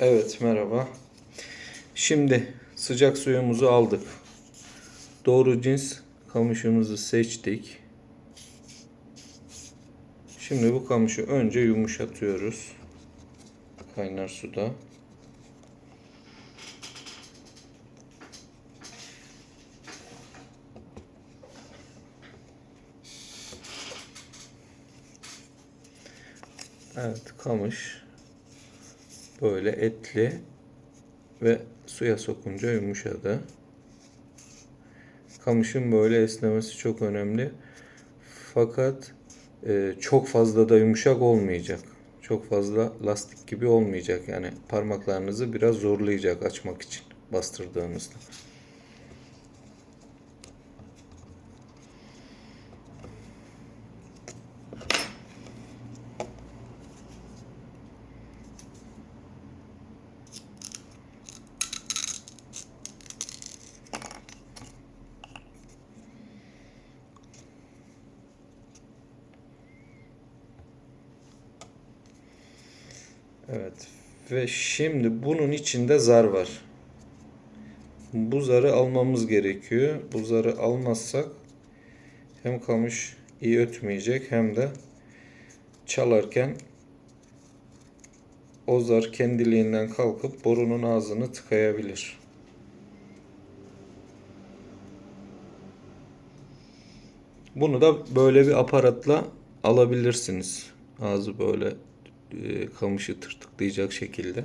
Evet merhaba. Şimdi sıcak suyumuzu aldık. Doğru cins kamışımızı seçtik. Şimdi bu kamışı önce yumuşatıyoruz. Kaynar suda. Evet kamış böyle etli ve suya sokunca yumuşadı. Kamışın böyle esnemesi çok önemli. Fakat e, çok fazla da yumuşak olmayacak. Çok fazla lastik gibi olmayacak. Yani parmaklarınızı biraz zorlayacak açmak için bastırdığınızda. Evet. Ve şimdi bunun içinde zar var. Bu zarı almamız gerekiyor. Bu zarı almazsak hem kamış iyi ötmeyecek hem de çalarken o zar kendiliğinden kalkıp borunun ağzını tıkayabilir. Bunu da böyle bir aparatla alabilirsiniz. Ağzı böyle kamışı tırtıklayacak şekilde.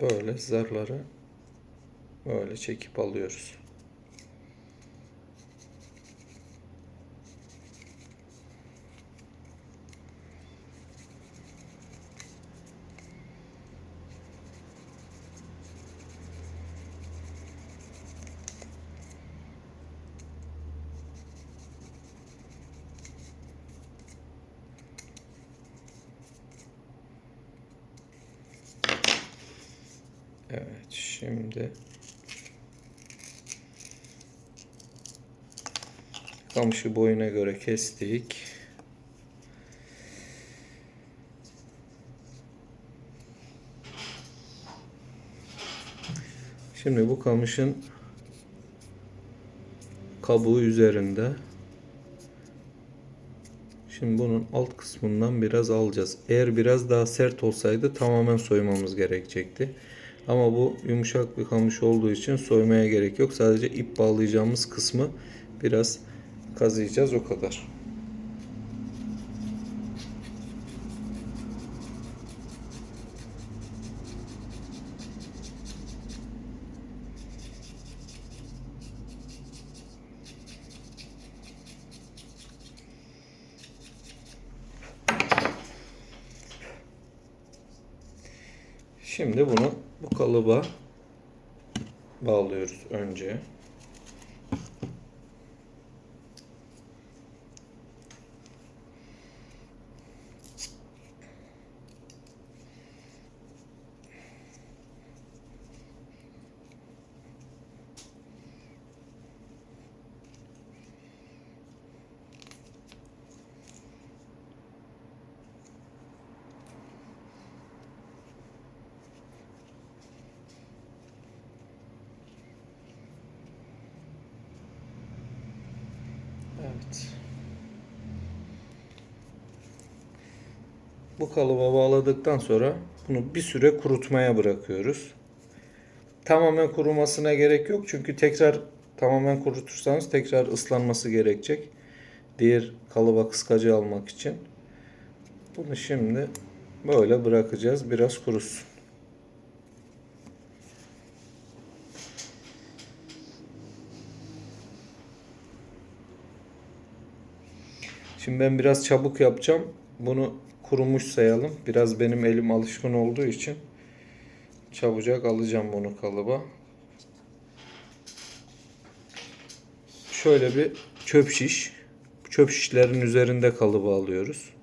Böyle zarları böyle çekip alıyoruz. Evet şimdi kamışı boyuna göre kestik. Şimdi bu kamışın kabuğu üzerinde. Şimdi bunun alt kısmından biraz alacağız. Eğer biraz daha sert olsaydı tamamen soymamız gerekecekti. Ama bu yumuşak bir kamış olduğu için soymaya gerek yok. Sadece ip bağlayacağımız kısmı biraz kazıyacağız o kadar. Şimdi bunu bu kalıba bağlıyoruz önce. Evet. Bu kalıba bağladıktan sonra bunu bir süre kurutmaya bırakıyoruz. Tamamen kurumasına gerek yok çünkü tekrar tamamen kurutursanız tekrar ıslanması gerekecek. Diğer kalıba kıskacı almak için. Bunu şimdi böyle bırakacağız biraz kurusun. Şimdi ben biraz çabuk yapacağım. Bunu kurumuş sayalım. Biraz benim elim alışkın olduğu için çabucak alacağım bunu kalıba. Şöyle bir çöp şiş. Çöp şişlerin üzerinde kalıbı alıyoruz.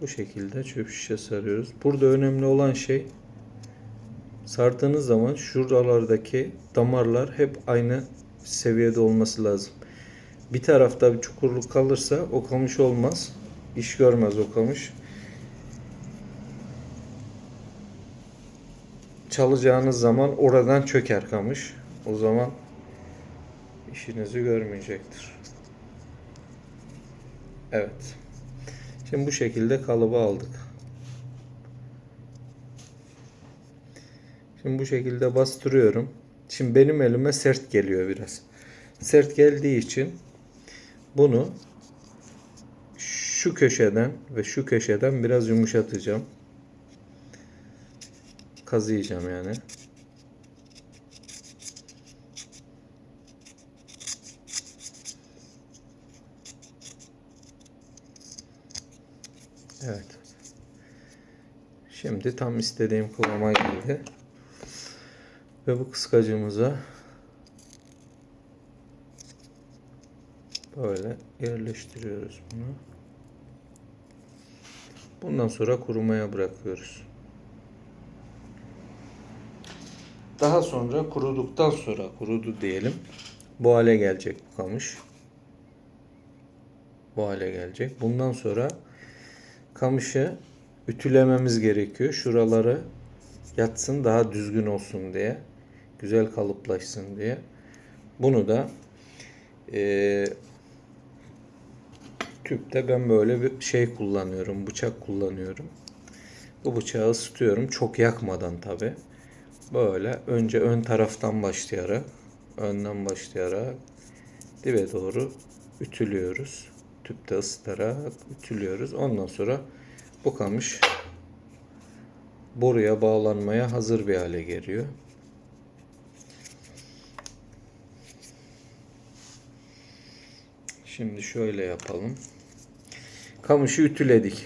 Bu şekilde çöp şişe sarıyoruz. Burada önemli olan şey sardığınız zaman şuralardaki damarlar hep aynı seviyede olması lazım. Bir tarafta bir çukurluk kalırsa o kamış olmaz. İş görmez o kamış. Çalacağınız zaman oradan çöker kamış. O zaman işinizi görmeyecektir. Evet. Şimdi bu şekilde kalıba aldık. Şimdi bu şekilde bastırıyorum. Şimdi benim elime sert geliyor biraz. Sert geldiği için bunu şu köşeden ve şu köşeden biraz yumuşatacağım. Kazıyacağım yani. Evet. Şimdi tam istediğim kıvama geldi. Ve bu kıskacımıza böyle yerleştiriyoruz bunu. Bundan sonra kurumaya bırakıyoruz. Daha sonra kuruduktan sonra kurudu diyelim. Bu hale gelecek bu kamış. Bu hale gelecek. Bundan sonra kamışı ütülememiz gerekiyor. Şuraları yatsın daha düzgün olsun diye. Güzel kalıplaşsın diye. Bunu da e, tüpte ben böyle bir şey kullanıyorum. Bıçak kullanıyorum. Bu bıçağı ısıtıyorum. Çok yakmadan tabi. Böyle önce ön taraftan başlayarak önden başlayarak dibe doğru ütülüyoruz. Tüpte ısıtarak ütülüyoruz. Ondan sonra bu kamış boruya bağlanmaya hazır bir hale geliyor. Şimdi şöyle yapalım. Kamışı ütüledik.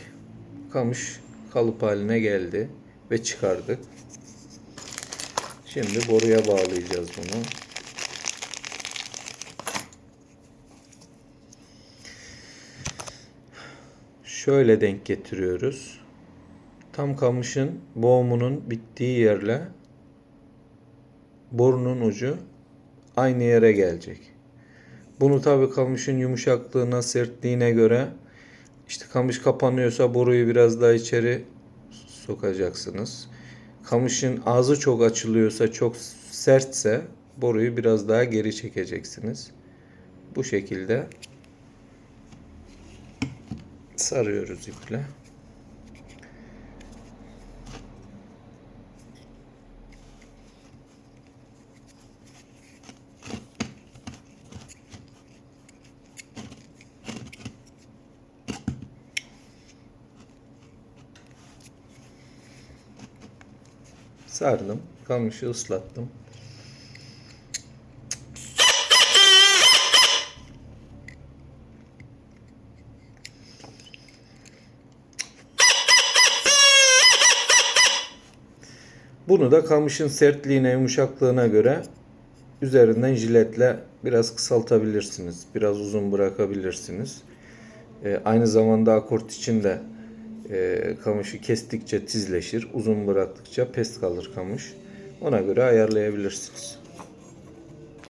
Kamış kalıp haline geldi ve çıkardık. Şimdi boruya bağlayacağız bunu. Şöyle denk getiriyoruz. Tam kamışın boğumunun bittiği yerle borunun ucu aynı yere gelecek. Bunu tabi kamışın yumuşaklığına, sertliğine göre işte kamış kapanıyorsa boruyu biraz daha içeri sokacaksınız. Kamışın ağzı çok açılıyorsa, çok sertse boruyu biraz daha geri çekeceksiniz. Bu şekilde sarıyoruz iple. Sardım. Kamışı ıslattım. Bunu da kamışın sertliğine, yumuşaklığına göre üzerinden jiletle biraz kısaltabilirsiniz. Biraz uzun bırakabilirsiniz. Ee, aynı zamanda akort için de e, kamışı kestikçe tizleşir. Uzun bıraktıkça pes kalır kamış. Ona göre ayarlayabilirsiniz.